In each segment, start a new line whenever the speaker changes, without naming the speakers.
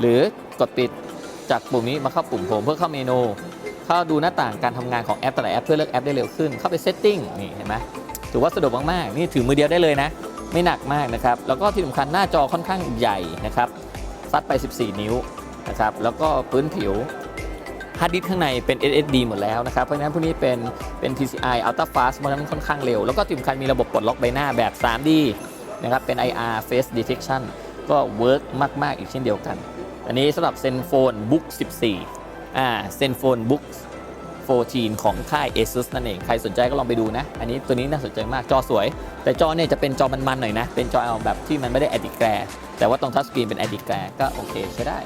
หรือกดปิดจากปุ่มนี้มาเข้าปุ่มโฮมเพื่อเข้าเมนู เข้าดูหน้าต่างการทำงานของแอปแต่ละแอปเพื่อเลือกแอปได้เร็วขึ้น เข้าไปเซตติ้งนี่เห็นไหมถือว่าสะดวกมากๆ นี่ถือมือเดียวได้เลยนะ ไม่หนักมากนะครับ แล้วก็ที่สำคัญหน้าจอค่อนข้างใหญ่นะครับซัดไป 14 นิ้วนะครับ แล้วก็พื้นผิวฮาร์ดดิสข้างในเป็น SSD หมดแล้วนะครับ เพราะฉะนั้นพวกนี้เป็นเป็น PCI Ultra Fast เพราะฉะนั้นค่อนข้างเร็ว แล้วก็ที่สำคัญมีระบบปลดล็อกใบหน้าแบบ 3D นะครับ เป็น IR Face Detection ก็เวิร์กมาก ๆ อีกเช่นเดียวกัน อันนี้สำหรับ Zenfone Book 14อ่า Zenfone Book 14 ของค่าย ASUS นั่นเอง ใครสนใจก็ลองไปดูนะ อันนี้ตัวนี้น่าสนใจมาก จอสวย แต่จอเนี่ยจะเป็นจอมันๆหน่อยนะ เป็นจอเอาแบบที่มันไม่ได้แอดิแกรแต่ว่าตรงทัชสกรีนเป็นแอดดิแกรก็โอเคใช้ได้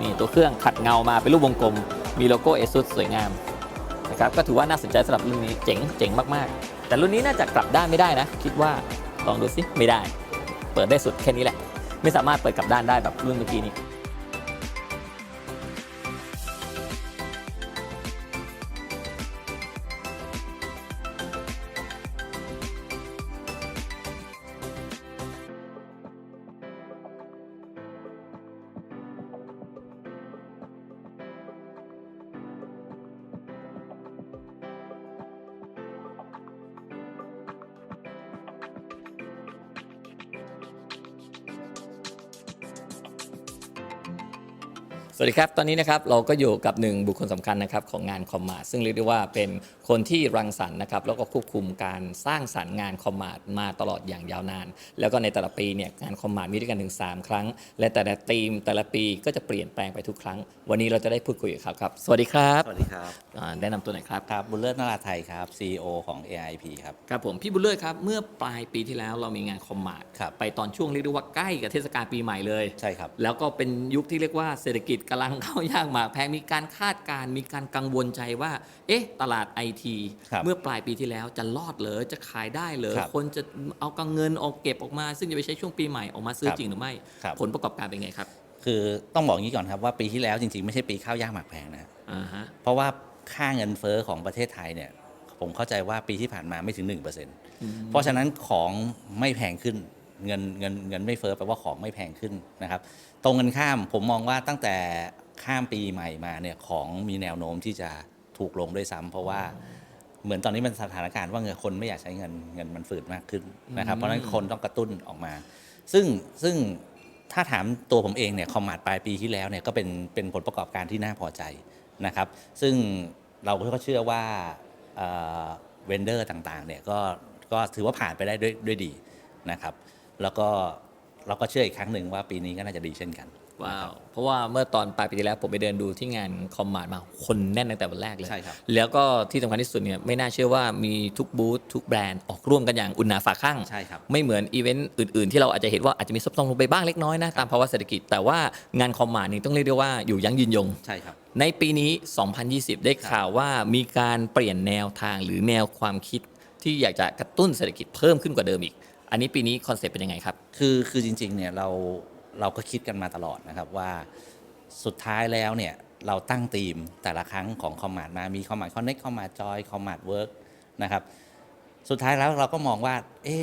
นี่ตัวเครื่องขัดเงามาเป็นรูปวงกลม มีโลโก้ ASUS สวยงามนะครับ ก็ถือว่าน่าสนใจสำหรับรุ่นนี้ เจ๋งเจ๋งมากๆ แต่รุ่นนี้น่าจะกลับด้านไม่ได้นะ คิดว่า ลองดูสิ ไม่ได้ เปิดได้สุดแค่นี้แหละ ไม่สามารถเปิดกลับด้านได้แบบรุ่นเมื่อกี้นี้ สวัสดีครับ ตอนนี้นะครับเราก็อยู่กับหนึ่งบุคคลสำคัญนะครับของงานคอมมาร์ทซึ่งเรียกได้ว่าเป็นคนที่รังสรรค์นะครับแล้วก็ควบคุมการสร้างสรรค์งานคอมมาร์ทมาตลอดอย่างยาวนาน แล้วก็ในแต่ละปีเนี่ยงานคอมมาร์ทมีด้วยกันถึง 3 ครั้ง และแต่ละธีมแต่ละปีก็จะเปลี่ยนแปลงไปทุกครั้ง วันนี้เราจะได้พูดคุยกับเขาครับ สวัสดีครับ
สวัสดีครับ
อ่าแนะนำตัวหน่อยครับ
ครับบุญเลิศนาราไทยครับ CEO ของ AIP ครับ
ครับผมพี่บุญเลิศครับเมื่อปลายปีที่แล้วเรามีงานคอมมาร์ท
ครับ
ไปตอนช่วงเรียกได้ว่าใกล้กับเทศกาลปีใหม่เลย
ใช่ครับ
แล้วก็เป็นยุคที่เรียกว่าเศรษฐกิจกำลังเข้ายากหมากแพงมีการคาดการณ์มีการกังวลใจว่า เอ๊ะ ตลาดไอที
ครับ
เมื่อปลายปีที่แล้วจะรอดเหรอจะขายได้เหรอ
ครับ
คนจะเอากังเงินออกเก็บออกมา ซึ่งจะไปใช้ช่วงปีใหม่ออกมาซื้อ
ครับ
จริงหรือไม่
ครับ
ผลประกอบการเป็นไงครับ
คือต้องบอกงี้ก่อนครับว่าปีที่แล้วจริงๆ ไม่ใช่ปีข้าวยากหมากแพงนะ
อ่าฮะ
เพราะว่าค่าเงินเฟ้อของประเทศไทยเนี่ยผมเข้าใจว่าปีที่ผ่านมาไม่ถึง 1%เพราะฉะนั้นของไม่แพงขึ้น เงินเงินเงินไม่เฟ้อแปลว่าของไม่แพงขึ้นนะครับ ตรงกันข้ามผมมองว่าตั้งแต่ข้ามปีใหม่มาเนี่ยของมีแนวโน้มที่จะถูกลงด้วยซ้ำเพราะว่าเหมือนตอนนี้มันสถานการณ์ว่าเงินคนไม่อยากใช้เงินเงินมันฝืดมากขึ้นนะครับเพราะฉะนั้นคนต้องกระตุ้นออกมา ซึ่งซึ่งถ้าถามตัวผมเองเนี่ยคอมมาดปลายปีที่แล้วเนี่ยก็เป็นเป็นผลประกอบการที่น่าพอใจนะครับ ซึ่งเราก็เชื่อว่าเวนเดอร์ต่างๆเนี่ยก็ก็ถือว่าผ่านไปได้ด้วยด้วยดีนะครับ แล้วก็เราก็เชื่ออีกครั้งหนึ่งว่าปีนี้ก็น่าจะดีเช่นกัน
ว้าว เพราะว่าเมื่อตอนปลายปีที่แล้วผมไปเดินดูที่งานคอมมาร์ทมาคนแน่นตั้งแต่วันแรกเลย
ใช่ครับ
แล้วก็ที่สำคัญที่สุดเนี่ยไม่น่าเชื่อว่ามีทุกบูธทุกแบรนด์ออกร่วมกันอย่างอุ่นหนาฝาข้าง
ใช่ครับ
ไม่เหมือนอีเวนต์อื่นๆ ที่เราอาจจะเห็นว่าอาจจะมีซบเซาลงไปบ้างเล็กน้อยนะตามภาวะเศรษฐกิจ แต่ว่างานคอมมาร์ทนี่ต้องเรียกได้ว่าอยู่ยั้งยืนยง
ใช่ครับ
ในปีนี้ 2020 ได้ข่าวว่ามีการเปลี่ยนแนวทางหรือแนวความคิดที่อยากจะกระตุ้นเศรษฐกิจเพิ่มขึ้นกว่าเดิมอีก อันนี้ปีนี้คอนเซ็ปต์เป็นยังไงครับ
คือคือจริงๆเนี่ยเราเราก็คิดกันมาตลอดนะครับว่าสุดท้ายแล้วเนี่ยเราตั้งธีมแต่ละครั้งของคอมมานด์มามีคอมมานด์คอนเน็กคอมมานด์จอยคอมมานด์เวิร์กนะครับสุดท้ายแล้วเราก็มองว่า เอ๊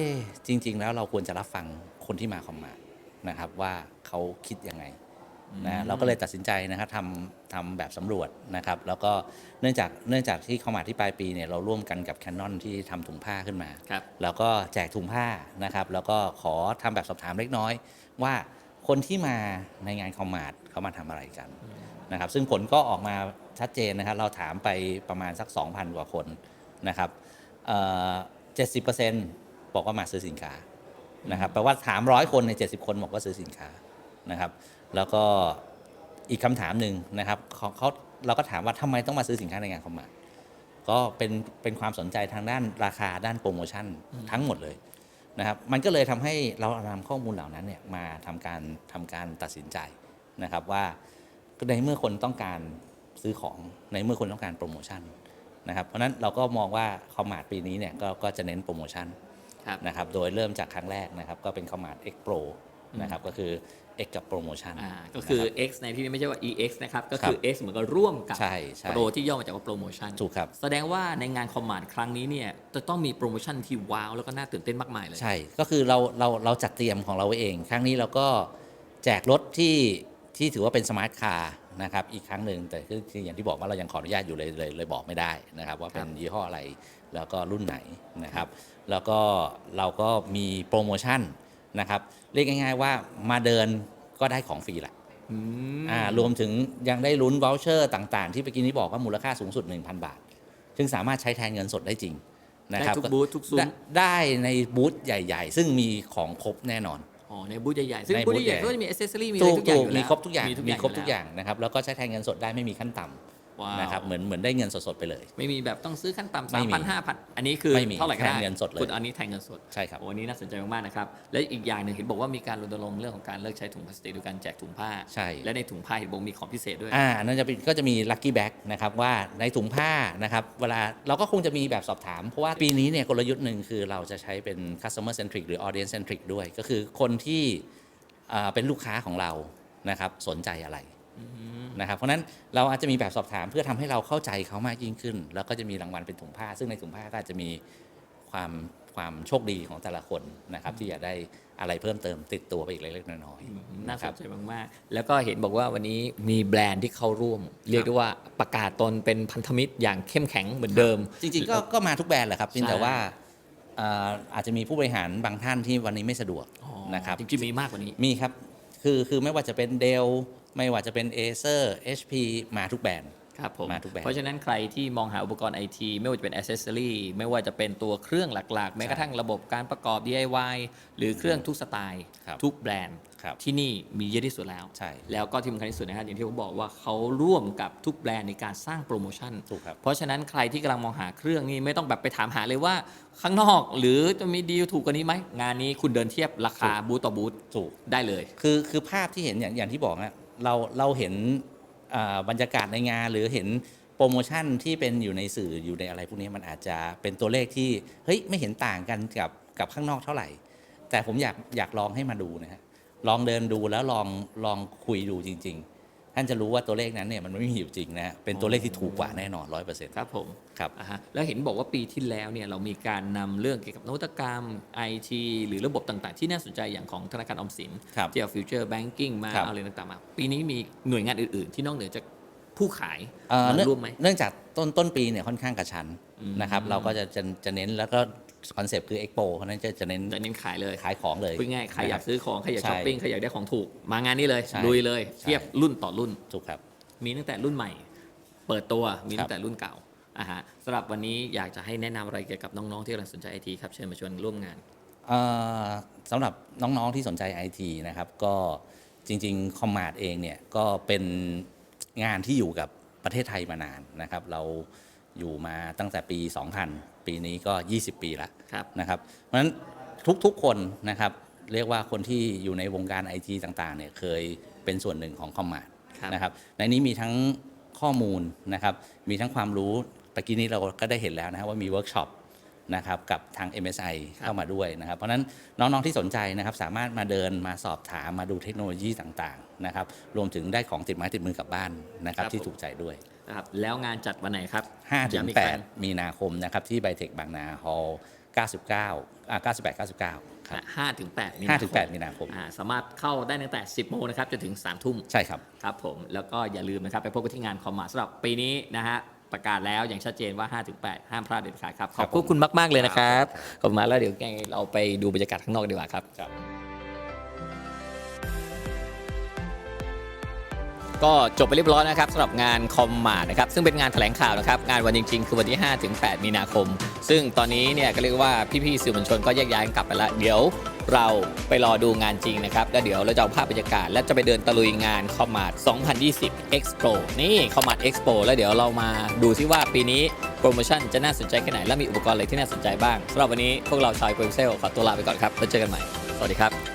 จริง ๆ แล้วเราควรจะรับฟังคนที่มาคอมมานด์นะครับว่าเขาคิดยังไง นะเราก็เลยตัดสินใจนะครับทำทำแบบสำรวจนะครับ แล้วก็เนื่องจากเนื่องจากที่คอมมานด์ที่ปลายปีเนี่ยเราร่วมกันกับแคนนอนที่ทำถุงผ้าขึ้นมา
ครับ
แล้วก็แจกถุงผ้านะครับ แล้วก็ขอทำแบบสอบถามเล็กน้อย ว่าคนที่มาในงานคอมมาร์ทเขามาทำอะไรกันนะครับ ซึ่งผลก็ออกมาชัดเจนนะครับ เราถามไปประมาณสัก 2,000 กว่าคนนะครับเจ็ดสิบเปอร์เซ็นต์บอกว่ามาซื้อสินค้านะครับแปลว่าถามร้อยคนใน 70 คนบอกว่าซื้อสินค้านะครับ แล้วก็อีกคำถามหนึ่งนะครับเขาเขาเราก็ถามว่าทำไมต้องมาซื้อสินค้าในงานคอมมาร์ทก็เป็นเป็นความสนใจทางด้านราคาด้านโปรโมชั่นทั้งหมดเลยนะครับ มันก็เลยทำให้เรานำข้อมูลเหล่านั้นเนี่ยมาทำการทำการตัดสินใจนะครับว่าในเมื่อคนต้องการซื้อของในเมื่อคนต้องการโปรโมชั่นนะครับ เพราะฉะนั้นเราก็มองว่าคอมมาร์ทปีนี้เนี่ยก็ก็จะเน้นโปรโมชั่น
ครับ
นะครับ โดยเริ่มจากครั้งแรกนะครับ ก็เป็นคอมมาร์ท X Pro นะครับก็คือ X กับโปรโมชั่น
อ่าก็คือ
นะรับ
X ในที่นี้ไม่ใช่ว่า EX นะครับ ก็คือ
ครับ
X เหมือนกับร่วมกับ
ใช่ใช่
โปรที่ย่อมาจากว่าโปรโมชั่น
ถูกครับ
แสดงว่าในงานคอมมานด์ครั้งนี้เนี่ยจะต้องมีโปรโมชั่นที่ว้าว แล้วก็น่าตื่นเต้นมากมายเลย
ใช่ ก็คือเราเราเราจัดเตรียมของเราไว้เอง ครั้งนี้เราก็แจกรถที่ที่ถือว่าเป็นสมาร์ทคาร์นะครับอีกครั้งหนึ่งแต่คือคืออย่างที่บอกว่าเรายังขออนุญาตอยู่เลยเลยเลยบอกไม่ได้นะครับ ว่าเป็นยี่ห้ออะไรแล้วก็รุ่นไหนนะครับ แล้วก็เราก็มีโปรโมชั่น นะครับเรียกง่าย ๆ ว่ามาเดินก็ได้ของฟรีแหละ
อืม
อ่ารวมถึงยังได้ลุ้นวอลเชอร์ต่าง ๆ ที่เมื่อกี้นี้บอกว่ามูลค่าสูงสุด 1,000 บาท ซึ่งสามารถใช้แทนเงินสดได้จริงนะครับ
ได้ทุกบูธทุกซุ้ม
ได้ได้ในบูธใหญ่ ๆ ซึ่งมีของครบแน่นอน
อ๋อในบูธใหญ่ๆซึ่ง
ใน
บูธ
บูธ
ใหญ่
ใหญ่
ๆก็จะมีอ c เซสซอรี่มีอะไรทุกอย่างอยู่แล้ว
มีครบทุกอย่าง
มี
มีครบทุก
อ
อย่างย่างนะครับแล้วก็ใช้แทนเงินสดได้ไม่มีขั้นต่ำ
ว้าว
นะครับเหมือนเหมือนได้เงินสดๆไปเลย
ไม่มีแบบต้องซื้อขั้นต่ำ
ไม่
สาม
มี
พันห้าพันอันนี้คือ
ไม่มี
เท่าไหร่ก็ได้
แทนเงินสดเลย
คุณอันนี้แทนเงินสด
ใช่ครับ
โอ้อันนี้น่าสนใจมากๆนะครับ และอีกอย่างหนึ่งเห็นบอกว่ามีการรณรงค์เรื่องของการเลิกใช้ถุงพลาสติกโดยการแจกถุงผ้า
ใช่
และในถุงผ้าเห็นบอกมีของพิเศษด้วย
อ่านั่นจะเป็นก็จะมีลัคกี้แบ็กนะครับว่าในถุงผ้านะครับเวลาเราก็คงจะมีแบบสอบถาม เพราะว่าปีนี้เนี่ยกลยุทธ์หนึ่งคือเราจะใช้เป็น customer centric หรือ audience centric ด้วย ก็คือคนที่อ่าเป็นลูกค้าของเรานะครับสนใจอะไร นะครับเพราะฉะนั้นเราอาจจะมีแบบสอบถามเพื่อทำให้เราเข้าใจเขามากยิ่งขึ้น แล้วก็จะมีรางวัลเป็นถุงผ้า ซึ่งในถุงผ้าก็อาจจะมีความความโชคดีของแต่ละคนนะครับที่อยากได้อะไรเพิ่มเติมติดตัวไปอีกเล็กๆน้อยๆ
น่า
นะ
ส
ครับ
นใจมากๆ แล้วก็เห็นบอกว่าวันนี้มีแบรนด์ที่เข้าร่วม เรียกได้ว่าประกาศตนเป็นพันธมิตรอย่างเข้มแข็งเหมือนเดิม
จริงๆก็ก็มาทุกแบรนด์แหละครับเพียงแต่
ใช่
ว่าเอ่ออาจจะมีผู้บริหารบางท่านที่วันนี้ไม่สะดวก
อ๋อ
นะครับ
จริงๆมีมากกว่านี้
มีครับคือคือไม่ว่าจะเป็นเดล ไม่ว่าจะเป็น Acer HP มาทุกแบรนด์
ครับผม
มาทุกแบบ
เพราะฉะนั้นใครที่มองหาอุปกรณ์ไอทีไม่ว่าจะเป็นอ c เซสซอรี่ไม่ว่าจะเป็นตัวเครื่องหลักๆ แม้กระทั่งระบบการประกอบ DIY หรือเครื่องทุกสไตล์
ครับ
ทุกแบรนด์
ครับ
ที่นี่มีเยอะที่สุดแล้ว
ใช่
แล้วก็ที่สำคัญที่สุดนะครับอย่างที่ผมบอกว่าเขาร่วมกับทุกแบรนด์ในการสร้างโปรโมชั่น
ถูกครับ
เพราะฉะนั้นใครที่กำลังมองหาเครื่องนี่ไม่ต้องแบบไปถามหาเลยว่าข้างนอกหรือจะมีดีลถูกกว่านี้ไหมงานนี้คุณเดินเทียบราคาบูธต่อบูธ
ถูก
ได้เลย
คือคือภาพที่เห็นอย่างอย่างที่บอกนะ เราเราเห็นบรรยากาศในงาน หรือเห็นโปรโมชั่นที่เป็นอยู่ในสื่ออยู่ในอะไรพวกนี้มันอาจจะเป็นตัวเลขที่เฮ้ยไม่เห็นต่างกันกับกับข้างนอกเท่าไหร่ แต่ผมอยากอยากลองให้มาดูนะฮะลองเดินดูแล้วลองลองคุยดูจริง ๆ ท่านจะรู้ว่าตัวเลขนั้นเนี่ยมันไม่มีอยู่จริงนะเป็นตัวเลขที่ถูกกว่าแน่นอนร้อยเปอร์เซ็นต์
ครับผม
ครับ
อ่าฮะแล้วเห็นบอกว่าปีที่แล้วเนี่ยเรามีการนำเรื่องเกี่ยวกับนวัตกรรมไอทีหรือระบบต่างๆ ที่น่าสนใจอย่างของธนาคารออมสิน
ครับ
ที่เอาฟิวเจอร์แบงกิ้งมา
ครับ
เอาอะไรต่างๆมา ปีนี้มีหน่วยงานอื่นๆ ที่นอกเหนือจากผู้ขาย
เอ่อ
มา
เนื่อง
ร่วมไหม
เนื่องจากต้นต้นปีเนี่ยค่อนข้างกระชัน
อืม
นะครับเราก็จะจะจะเน้นแล้วก็คอนเซปต์คือเอ็กโปเพราะฉะนั้นจะจะเน้น
จะเน้นขายเลย
ขายของเลย
พูดง่ายๆใครอยาก
นะบ
ซื้อของใครอยาก
ใช่
ช้อปปิ้งใครอยากได้ของถูก มางานนี้เลย
ใช่
ลุยเลย
ใช่
เทียบรุ่นต่อรุ่น
ถูกครับ
มีตั้งแต่รุ่นใหม่ เปิดตัวมี
ครั
ตั้
บ
งแต่รุ่นเก่า อ่าฮะสำหรับวันนี้อยากจะให้แนะนำอะไรเกี่ยวกับน้องๆที่กำลังสนใจไอทีครับเชิญมาชวนร่วมงาน
เอ่อสำหรับน้องๆที่สนใจไอทีนะครับ ก็จริงๆ คอมมาดเองเนี่ย ก็เป็นงานที่อยู่กับประเทศไทยมานานนะครับ เราอยู่มาตั้งแต่ปี 2000 ปีนี้ก็ 20 ปีแล้ว
ครับ
นะครับ เพราะฉะนั้นทุกๆคนนะครับ เรียกว่าคนที่อยู่ในวงการไอทีต่างๆเนี่ยเคยเป็นส่วนหนึ่งของคอมมาด
ครับ
นะครับในนี้มีทั้งข้อมูลนะครับ มีทั้งความรู้ ตะกี้นี้เราก็ได้เห็นแล้วนะครับว่ามีเวิร์กช็อปนะครับกับทาง MSI
ครับ
เข้ามาด้วยนะครับ เพราะฉะนั้นน้องๆที่สนใจนะครับสามารถมาเดินมาสอบถามมาดูเทคโนโลยีต่างๆนะครับรวมถึงได้ของติดไม้ติดมือกลับบ้านนะครับที่ถูกใจด้วย
นะครับแล้วงานจัดวันไหนครับ
5ถึง
ย้ำอีกครั้ง
8มีนาคมนะครับที่ไบเทคบางนาฮอลล์99อ่า98 99ครับ
ห้าถึงแปดมี
ห้า
นา
ถึง
คม
แปดมีนาคม
อ่าสามารถเข้าได้ตั้งแต่ 10 โมงนะครับจนถึง 3 ทุ่ม
ใช่ครับ
ครับผมแล้วก็อย่าลืมนะครับไปพบกันที่งานคอมมาสำหรับปีนี้นะฮะ ประกาศแล้วอย่างชัดเจนว่า 5-8 ห้ามพลาดเด็ดขาดครับข
ครั
อบบคุณคุณมาก ๆ เลยนะครับ ขอบคุณมากแล้วเดี๋ยวไงเราไปดูบรรยากาศข้างนอกดีกว่าครับ ก็จบไปเรียบร้อยนะครับสำหรับงานคอมมาร์นะครับซึ่งเป็นงานแถลงข่าวนะครับงานวันจริง ๆ คือวันที่ 5 ถึง 8 มีนาคม ซึ่งตอนนี้เนี่ยก็เรียกว่าพี่ๆสื่อมวลชนก็แยกย้ายกลับไปล้วเดี๋ยวเราไปรอดูงานจริงนะครับ แล้วเดี๋ยวเราจะเอาภาพบรรยากาศ และจะไปเดินตะลุยงานคอมมาร์2020 Expo นี่คอมมาร์ Expo แล้วเดี๋ยวเรามาดูซิว่าปีนี้โปรโมชั่นจะน่าสนใจแค่ไหน และมีอุปกรณ์อะไรที่น่าสนใจบ้างสำหรับวันนี้พวกเราชาวโปรเซลขอตัวลาไปก่อนครับแล้วเจอกันใหม่ สวัสดีครับ